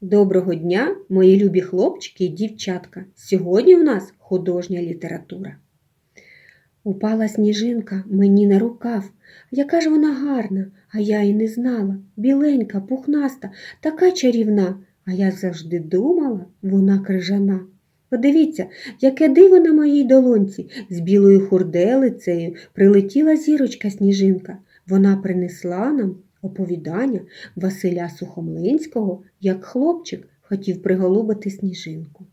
Доброго дня, мої любі хлопчики і дівчатка. Сьогодні у нас художня література. Упала сніжинка мені на рукав. Яка ж вона гарна, а я й не знала. Біленька, пухнаста, така чарівна, а я завжди думала, вона крижана. Подивіться, яке диво на моїй долонці. З білою хурделицею прилетіла зірочка сніжинка. Вона принесла нам оповідання Василя Сухомлинського, як хлопчик хотів приголубити сніжинку.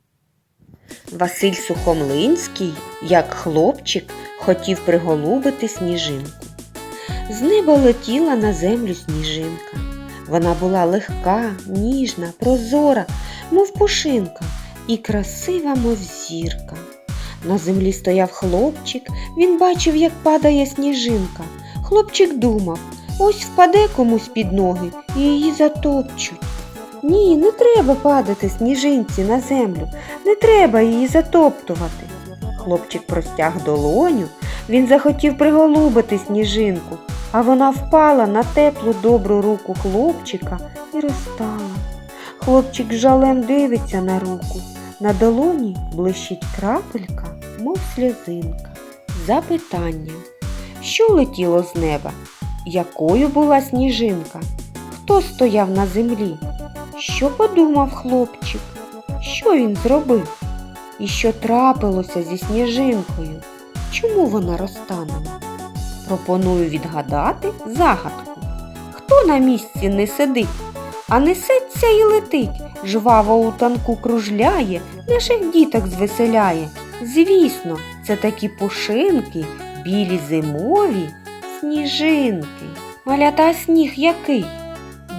Василь Сухомлинський, як хлопчик, хотів приголубити сніжинку. З неба летіла на землю сніжинка. Вона була легка, ніжна, прозора, мов пушинка, і красива, мов зірка. На землі стояв хлопчик, він бачив, як падає сніжинка. Хлопчик думав, ось впаде комусь під ноги і її затопчуть. Ні, не треба падати сніжинці на землю, не треба її затоптувати. Хлопчик простяг долоню, він захотів приголубити сніжинку, а вона впала на теплу добру руку хлопчика і розтала. Хлопчик жалем дивиться на руку. На долоні блищить крапелька, мов сльозинка. Запитання. Що летіло з неба? Якою була сніжинка? Хто стояв на землі? Що подумав хлопчик? Що він зробив? І що трапилося зі сніжинкою? Чому вона розтанула? Пропоную відгадати загадку. Хто на місці не сидить, а несеться і летить, жваво у танку кружляє, наших діток звеселяє. Звісно, це такі пушинки, білі зимові сніжинки. Малята сніг який?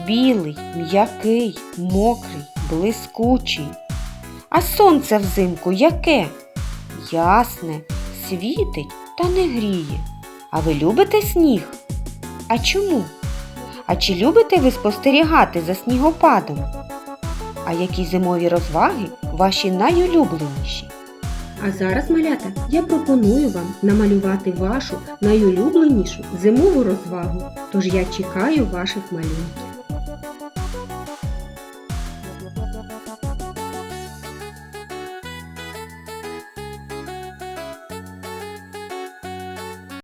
Білий, м'який, мокрий, блискучий. А сонце взимку яке? Ясне, світить та не гріє. А ви любите сніг? А чому? А чи любите ви спостерігати за снігопадом? А які зимові розваги ваші найулюбленіші? А зараз, малята, я пропоную вам намалювати вашу найулюбленішу зимову розвагу. Тож я чекаю ваших малюнків.